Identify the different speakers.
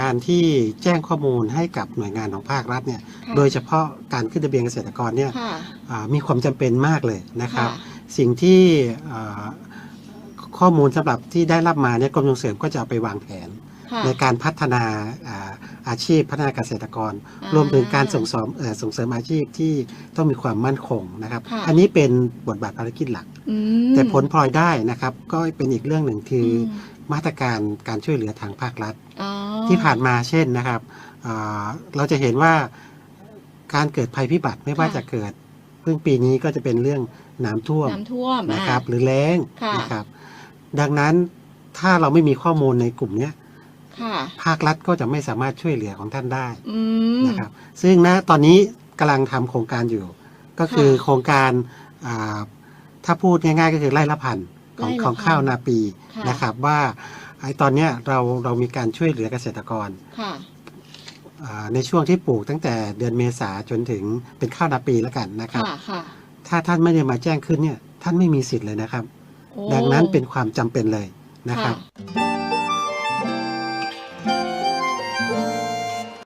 Speaker 1: การที่แจ้งข้อมูลให้กับหน่วยงานของภาครัฐเนี่ย
Speaker 2: ค่ะ
Speaker 1: โดยเฉพาะการขึ้นทะเบียนเกษตรกรเนี่ย
Speaker 2: ค่ะ
Speaker 1: อ่ามีความจำเป็นมากเลยนะครับ
Speaker 2: ค่ะ
Speaker 1: สิ่งที่อ่าข้อมูลสำหรับที่ได้รับมาเนี่ยกรมส่งเสริมก็จะเอาไปวางแผน
Speaker 2: ค่ะ
Speaker 1: ในการพัฒนาอ่าอาชีพพัฒนาเกษตรกร
Speaker 2: อ่าร
Speaker 1: วมถึงการส่งเสริมเอ่อส่งเสริมอาชีพที่ต้องมีความมั่นคงนะครับ
Speaker 2: ค่ะ
Speaker 1: อันนี้เป็นบทบาทภารกิจหลัก
Speaker 2: อืม
Speaker 1: แต่ผลพลอยได้นะครับ ก็เป็นอีกเรื่องหนึ่งคืออ
Speaker 2: ม
Speaker 1: มาตรการการช่วยเหลือทางภาครัฐ
Speaker 2: อ๋อ
Speaker 1: ที่ผ่านมาเช่นนะครับอ่าเราจะเห็นว่าการเกิดภัยพิบัติไม่ว่า
Speaker 2: ค่ะ
Speaker 1: จะเกิดเพิ่งปีนี้ก็จะเป็นเรื่องน้ำท่วม
Speaker 2: น้ำท่วม
Speaker 1: นะครับ
Speaker 2: อ่า
Speaker 1: หรือแล้ง
Speaker 2: ค่ะ
Speaker 1: นะครับ ดังนั้นถ้าเราไม่มีข้อมูลในกลุ่มเนี้ย
Speaker 2: ค่ะ
Speaker 1: ภาครัฐก็จะไม่สามารถช่วยเหลือของท่านได้
Speaker 2: อืม
Speaker 1: นะครับ ซึ่งณตอนนี้กำลังทำโครงการอยู่ ก็คือ
Speaker 2: ค่ะ
Speaker 1: โครงการอ่าถ้าพูดง่ายๆ ก็คือไร่ละพันของ
Speaker 2: ไร่ละ
Speaker 1: ของ
Speaker 2: พัน
Speaker 1: ข้าวนาปี
Speaker 2: ค่ะ
Speaker 1: นะครับว่า ไอ้ตอนเนี้ยเราเรามีการช่วยเหลือเกษตรกร
Speaker 2: ค่ะ
Speaker 1: อ่าในช่วงที่ปลูกตั้งแต่เดือนเมษาจนถึงเป็นข้าวนาปีแล้วกันนะครับ
Speaker 2: ค่ะค่ะ
Speaker 1: ถ้าท่านไม่ได้มาแจ้งขึ้นเนี่ยท่านไม่มีสิทธิ์เลยนะครับ
Speaker 2: โอ้
Speaker 1: ดังนั้นเป็นความจำเป็นเลยนะครับ
Speaker 2: ค่ะ